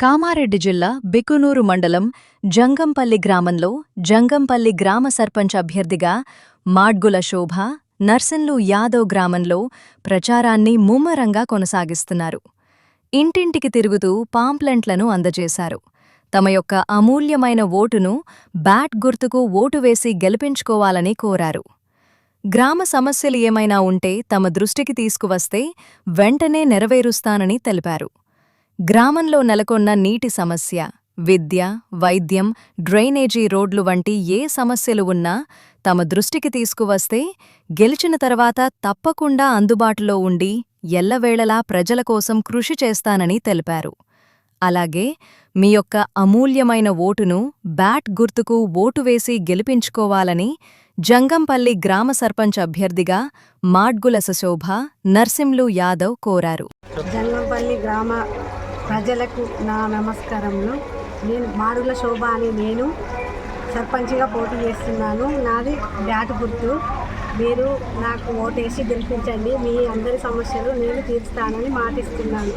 కామారెడ్డి జిల్లా బికునూరు మండలం జంగంపల్లి గ్రామంలో జంగంపల్లి గ్రామ సర్పంచ్ అభ్యర్థిగా మాడ్గుల శోభ నర్సన్లు యాదవ్ గ్రామంలో ప్రచారాన్ని ముమ్మరంగా కొనసాగిస్తున్నారు. ఇంటింటికి తిరుగుతూ పాంప్లెంట్లను అందజేశారు. తమ యొక్క అమూల్యమైన ఓటును బ్యాట్ గుర్తుకు ఓటు వేసి గెలిపించుకోవాలని కోరారు. గ్రామ సమస్యలు ఏమైనా ఉంటే తమ దృష్టికి తీసుకువస్తే వెంటనే నెరవేరుస్తానని తెలిపారు. గ్రామంలో నెలకొన్న నీటి సమస్య విద్య వైద్యం డ్రైనేజీ రోడ్లు వంటి ఏ సమస్యలు ఉన్నా తమ దృష్టికి తీసుకువస్తే గెలిచిన తర్వాత తప్పకుండా అందుబాటులో ఉండి ఎల్లవేళలా ప్రజల కోసం కృషి చేస్తానని తెలిపారు. అలాగే మీ యొక్క అమూల్యమైన ఓటును బ్యాట్ గుర్తుకు ఓటు వేసి గెలిపించుకోవాలని జంగంపల్లి గ్రామ సర్పంచ్ అభ్యర్థిగా మాడ్గుల సశోభ నర్సింలు యాదవ్ కోరారు. జంగంపల్లి గ్రామ ప్రజలకు నా నమస్కారములు. నేను మారుల శోభ అని నేను సర్పంచ్గా పోటీ చేస్తున్నాను. నాది బ్యాట్ గుర్తు. మీరు నాకు ఓటేసి గెలిపించండి. మీ అందరి సమస్యలు నేను తీరుస్తానని మాటిస్తున్నాను.